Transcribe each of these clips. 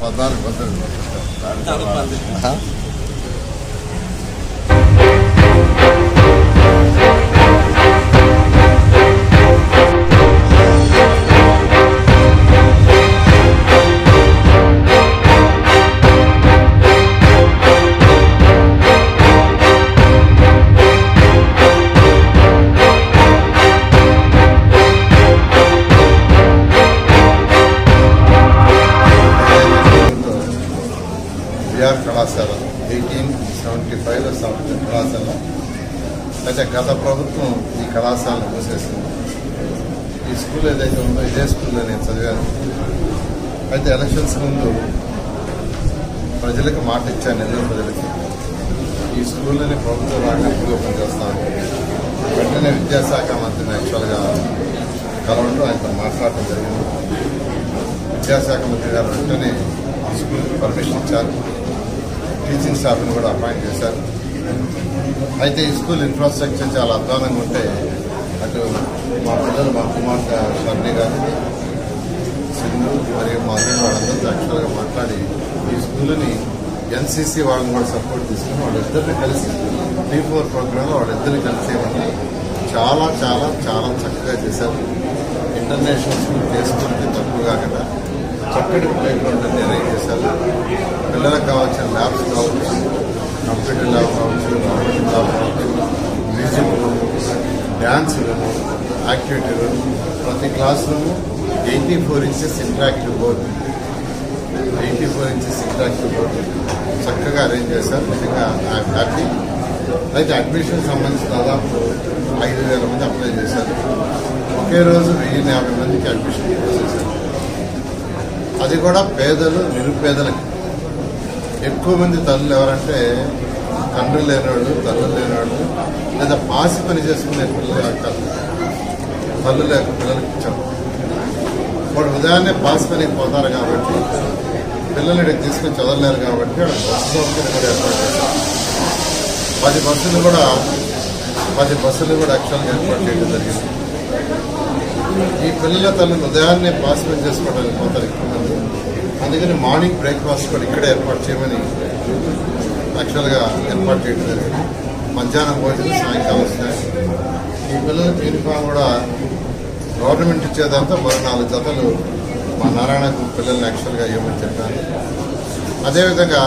فضل VR కళాశాల eighteen seventy ఫైవ్లో స్థాపించిన కళాశాల. అయితే గత ప్రభుత్వం ఈ కళాశాలను మూసేసింది. ఈ స్కూల్ ఏదైతే ఉందో ఇదే స్కూల్లో నేను చదివాను. అయితే ఎలక్షన్స్ ముందు ప్రజలకు మాట ఇచ్చాను నెల్లూరు ప్రజలకి? ఈ స్కూల్లోనే ప్రభుత్వ రంగంలో పనిచేస్తాను వెంటనే విద్యాశాఖ మంత్రిని యాక్చువల్గా కలవడం ఆయనతో మాట్లాడటం జరిగింది. విద్యాశాఖ మంత్రి గారు వెంటనే ఆ స్కూల్కి పర్మిషన్ ఇచ్చారు. టీచింగ్ స్టాఫ్ని కూడా అపాయింట్ చేశారు. అయితే ఈ స్కూల్ ఇన్ఫ్రాస్ట్రక్చర్ చాలా అధ్వానంగా ఉంటే అటు మా పిల్లలు మా కుమార్తె షర్ణి గారు సింధు మరియు మా అల్లుడు వాళ్ళందరితో యాక్చువల్గా మాట్లాడి ఈ స్కూల్ని ఎన్సీసీ వాళ్ళని కూడా సపోర్ట్ తీసుకుని వాళ్ళిద్దరిని కలిసి టీ ఫోర్ ప్రోగ్రాంలో వాళ్ళిద్దరిని కలిసి ఇవ్వండి చాలా చాలా చాలా చక్కగా చేశారు. ఇంటర్నేషనల్ స్కూల్ చేసుకుంటే తక్కువ కాకుండా చక్కటి ప్లే అరేంజ్ చేశారు పిల్లలకు కావాల్సిన ల్యాబ్స్ కావచ్చు కంప్యూటర్ ల్యాబ్ కావచ్చు నార్మల్ ల్యాబ్ కావచ్చు music room dance room activity room ప్రతి class room eighty four inches interactive board. Eighty four inches interactive board. చక్కగా అరేంజ్ చేశారు. నిజంగా ఐఎమ్ హ్యాపీ. అయితే అడ్మిషన్ సంబంధించి దాదాపు ఐదు వేల మంది అప్లై చేశారు. ఒకే రోజు వెయ్యి యాభై మందికి అడ్మిషన్. చేశారు అది కూడా పేదలు నిరుపేదలకి. ఎక్కువ మంది తల్లులు ఎవరంటే తండ్రులు లేనివాళ్ళు తల్లులు లేనివాళ్ళు లేదా పాసి పని చేసుకునే పిల్లలు కాదు. తల్లు లేక పిల్లలకి ఇచ్చాం. వాడు ఉదయాన్నే పాస్ పనికి పోతారు కాబట్టి పిల్లలు ఇక్కడికి తీసుకొని చదవలేరు కాబట్టి బస్సు సౌకర్యం కూడా ఏర్పాటు చేశాం పది బస్సులు కూడా పది బస్సులు కూడా యాక్చువల్గా ఏర్పాటు చేయడం జరిగింది. ఈ పిల్లల తల్లులు ఉదయాన్నే పాస్ పని చేసుకోవడానికి పోతారు. ఎక్కువ అందుకని మార్నింగ్ బ్రేక్ఫాస్ట్ కూడా ఇక్కడే ఏర్పాటు చేయమని యాక్చువల్గా ఏర్పాటు చేయడం జరిగింది. మధ్యాహ్నం భోజనం సాయంకాలం స్నాక్స్ ఈ పిల్లలకి యూనిఫామ్ కూడా గవర్నమెంట్ ఇచ్చేదంతా మరో నాలుగు జతలు మా నారాయణ పిల్లల్ని యాక్చువల్గా ఇవ్వమని చెప్పాను. అదేవిధంగా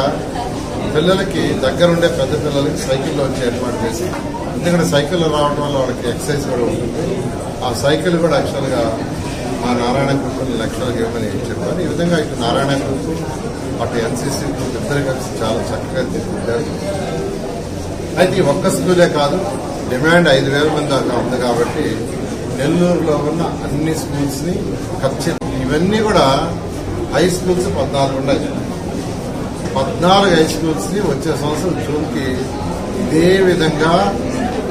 పిల్లలకి దగ్గరుండే పెద్ద పిల్లలకి సైకిల్లో వచ్చి ఏర్పాటు చేసి ఎందుకంటే సైకిల్లో రావడం వల్ల వాళ్ళకి ఎక్సర్సైజ్ కూడా ఉంటుంది. ఆ సైకిల్ కూడా యాక్చువల్గా మా నారాయణ గ్రూప్ పిల్లలు యాక్చువల్గా ఇవ్వమని చెప్పాను ఈ విధంగా ఇటు నారాయణ గ్రూప్ అటు ఎన్సీసీ గ్రూప్ ఇద్దరు కలిసి చాలా చక్కగా తీసుకుంటారు అయితే ఈ ఒక్క స్కూలే కాదు డిమాండ్ ఐదు వేల మంది దాకా ఉంది కాబట్టి నెల్లూరులో ఉన్న అన్ని స్కూల్స్ని ఖచ్చితంగా ఇవన్నీ కూడా హై స్కూల్స్ పద్నాలుగు ఉన్నాయి. పద్నాలుగు హై స్కూల్స్ని వచ్చే సంవత్సరం జూన్కి ఇదే విధంగా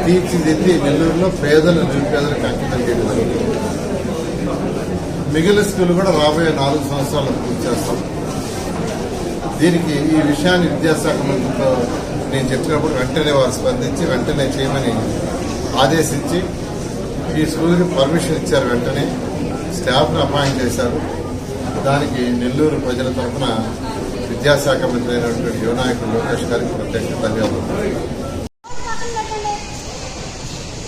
తీర్చిదిద్ది నెల్లూరులో పేదలు నిరుపేదలకు అంకితం చేయడం జరుగుతుంది మిగిలిన స్కూల్ కూడా రాబోయే నాలుగు సంవత్సరాలు పూర్తి చేస్తాం. దీనికి ఈ విషయాన్ని విద్యాశాఖ మంత్రితో నేను చెప్పినప్పుడు వెంటనే వారు స్పందించి వెంటనే చేయమని ఆదేశించి ఈ స్కూల్కి పర్మిషన్ ఇచ్చారు వెంటనే. స్టాఫ్ను అపాయింట్ చేశారు. దానికి నెల్లూరు ప్రజల తరఫున విద్యాశాఖ మంత్రి అయినటువంటి యువనాయకుడు లోకేష్ గారికి ప్రత్యేక ధన్యవాదాలు.